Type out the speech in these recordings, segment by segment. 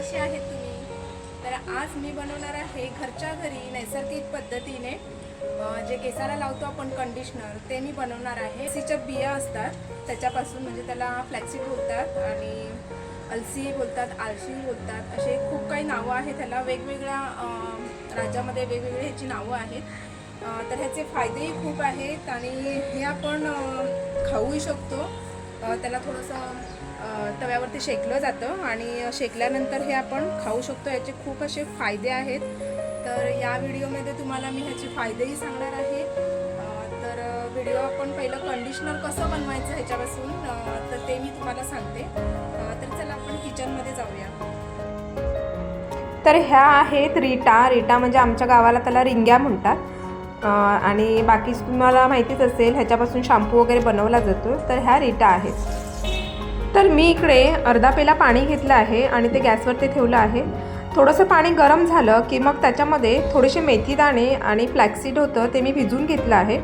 कसे आहेत तुम्ही? तर आज मी बनवणार आहे घरच्या घरी नैसर्गिक पद्धतीने जे केसाला लावतो आपण कंडिशनर ते मी बनवणार आहे. अलसीच्या बिया असतात त्याच्यापासून म्हणजे त्याला फ्लॅक्सी बोलतात आणि अलसी बोलतात आळशी बोलतात. असे खूप काही नावं आहेत त्याला. वेगवेगळ्या राज्यामध्ये वेगवेगळी ह्याची नावं आहेत. तर ह्याचे फायदेही खूप आहेत आणि हे आपण खाऊही शकतो. त्याला थोडंसं तव्यावरती शेकलं जातं आणि शेकल्यानंतर हे आपण खाऊ शकतो. याचे खूप असे फायदे आहेत. तर या व्हिडिओमध्ये तुम्हाला मी ह्याचे फायदेही सांगणार आहे. तर व्हिडिओ आपण पहिलं कंडिशनर कसं बनवायचं ह्याच्यापासून तर ते मी तुम्हाला सांगते. तर चला आपण किचनमध्ये जाऊया. तर ह्या आहेत रिटा. रिटा म्हणजे आमच्या गावाला त्याला रिंग्या म्हणतात. आणि बाकी तुम्हाला माहितीच असेल ह्याच्यापासून शॅम्पू वगैरे बनवला जातो. तर ह्या रिटा आहेत. तर मी इकडे अर्धा पेला पाणी घेतलं आहे आणि ते गॅसवरती ठेवलं आहे. थोडंसं पाणी गरम झालं की मग त्याच्यामध्ये थोडेसे मेथी दाणे आणि फ्लॅक्सीड होतं ते मी भिजून घेतलं आहे.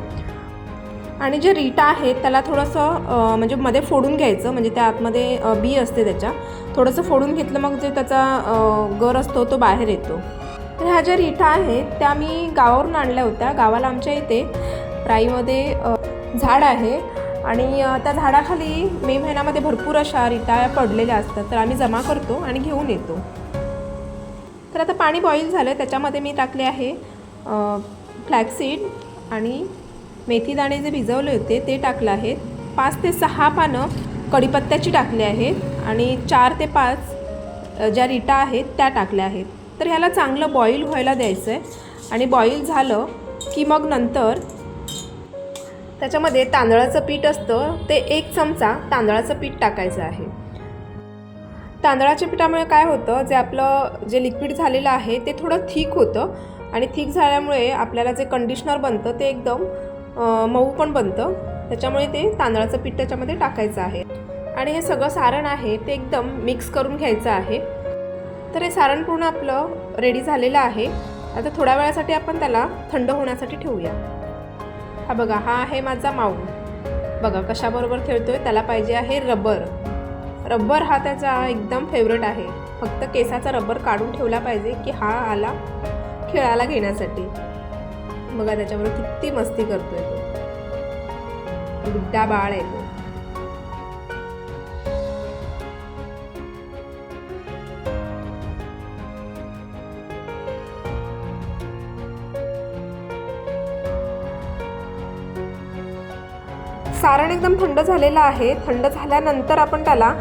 आणि जे रिटा आहे त्याला थोडंसं म्हणजे मध्ये फोडून घ्यायचं म्हणजे त्या आतमध्ये बी असते त्याच्या. थोडंसं फोडून घेतलं मग जे त्याचा गर असतो तो बाहेर येतो. तर ह्या ज्या रिठा आहेत त्या मी गावावरून आणल्या होत्या. गावाला आमच्या इथे राईमध्ये झाड आहे. आणि त्या झाडाखाली मे महिन्यामध्ये भरपूर अशा रिटा पडलेल्या असतात. तर आम्ही जमा करतो आणि घेऊन येतो. तर आता पाणी बॉईल झालं त्याच्यामध्ये मी टाकले आहे फ्लॅक्सीड आणि मेथीदाणे जे भिजवले होते ते टाकलं आहेत पाच ते सहा पानं कढीपत्त्याची टाकली आहेत. आणि चार ते पाच ज्या रिटा आहेत त्या टाकल्या आहेत. तर ह्याला चांगलं बॉईल व्हायला द्यायचं आहे आणि बॉईल झालं की मग नंतर त्याच्यामध्ये तांदळाचं पीठ असतं ते एक चमचा तांदळाचं पीठ टाकायचं आहे. तांदळाच्या पिठामुळे काय होतं जे आपलं जे लिक्विड झालेलं आहे ते थोडं थिक होतं. आणि थिक झाल्यामुळे आपल्याला जे कंडिशनर बनतं ते एकदम मऊ पण बनतं. त्याच्यामुळे ते तांदळाचं पीठ त्याच्यामध्ये टाकायचं आहे. आणि हे सगळं सारण आहे ते एकदम मिक्स करून घ्यायचं आहे. तर हे सारण पूर्ण आपलं रेडी झालेलं आहे. आता थोड्या वेळासाठी आपण त्याला थंड होण्यासाठी ठेवूया. हा बघा हा आहे माझा माऊ बघा कशाबरोबर खेळतो आहे त्याला पाहिजे आहे रबर. रबर हा त्याचा एकदम फेवरेट आहे. फक्त केसाचा रबर काढून ठेवला पाहिजे की हा आला खेळायला घेण्यासाठी. बघा त्याच्याबरोबर किती मस्ती करतोय तो. गुड्डा बाळ आहे तो. सारण एकदम थंड झालेलं आहे. थंड झाल्यानंतर आपण त्याला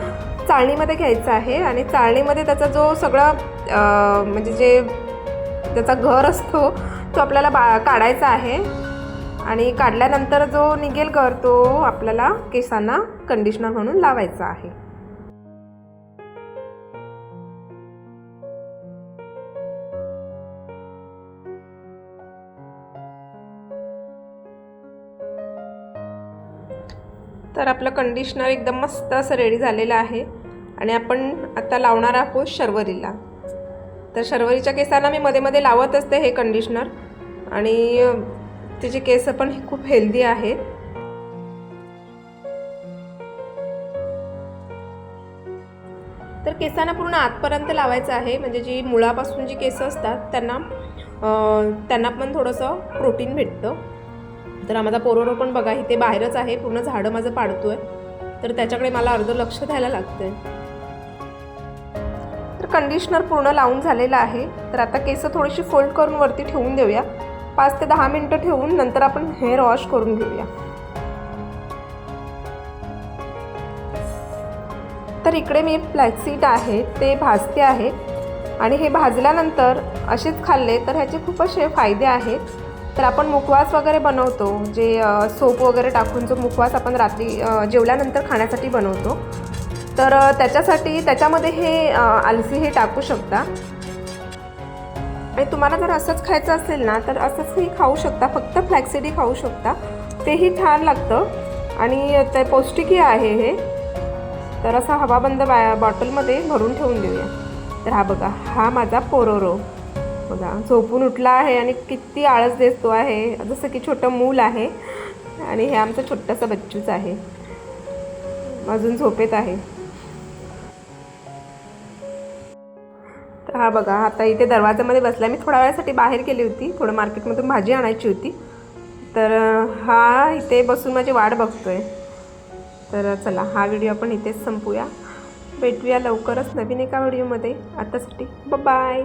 चाळणीमध्ये घ्यायचं आहे आणि चाळणीमध्ये त्याचा जो सगळा म्हणजे जे त्याचा घर असतो तो आपल्याला बा काढायचा आहे. आणि काढल्यानंतर जो निघेल घर तो आपल्याला केसांना कंडिशनर म्हणून लावायचा आहे. तर आपलं कंडिशनर एकदम मस्त असं रेडी झालेलं आहे. आणि आपण आता लावणार आहोत शर्वरीला. तर शर्वरीच्या केसांना मी मध्ये मध्ये लावत असते हे कंडिशनर आणि तिचे केस पण खूप हेल्दी आहेत. तर केसांना पूर्ण आतपर्यंत लावायचं आहे. म्हणजे जी मुळापासून जी केसं असतात त्यांना त्यांना पण थोडंसं प्रोटीन भेटतं. तर माझा पोरोरो पण बघा इथे बाहेरच आहे पूर्ण झाडं माझं पाडतो आहे तर त्याच्याकडे मला अर्ध लक्ष द्यायला लागतंय. तर कंडिशनर पूर्ण लावून झालेलं आहे. तर आता केस थोडीशी फोल्ड करून वरती ठेवून देऊया. पाच ते दहा मिनटं ठेवून नंतर आपण हेअर वॉश करून घेऊया. तर इकडे मी फ्लॅक्सीड आहे ते भाजते आहे. आणि हे भाजल्यानंतर असेच खाल्ले तर ह्याचे खूप असे फायदे आहेत. तर आपण मुखवास वगैरे बनवतो जे सोप वगैरे टाकून जो मुखवास आपण रात्री जेवल्यानंतर खाण्यासाठी बनवतो. तर त्याच्यासाठी त्याच्यामध्ये हे आलसी हे टाकू शकता. आणि तुम्हाला जर असंच खायचं असेल ना तर असंचही खाऊ शकता फक्त फ्लॅक्सिडी खाऊ शकता. तेही छान लागतं. आणि ते पौष्टिकही आहे हे. तर असा हवाबंद बा बॉटलमध्ये भरून ठेवून देऊया. तर हा बघा हा माझा पोरोरो बघा झोपून उठला आहे आणि किती आळस देतो आहे. जसं की छोटं मूल आहे आणि हे आमचं छोटंसं बच्चूच आहे. अजून झोपेत आहे. हा बघा आता इथे दरवाजामध्ये बसला मी थोड्या वेळासाठी बाहेर गेली होती. थोडं मार्केटमधून भाजी आणायची होती. तर हा इथे बसून माझी वाट बघतोय. तर चला हा व्हिडिओ आपण इथेच संपूया. भेटूया लवकरच नवीन एका व्हिडिओमध्ये. आतासाठी बाय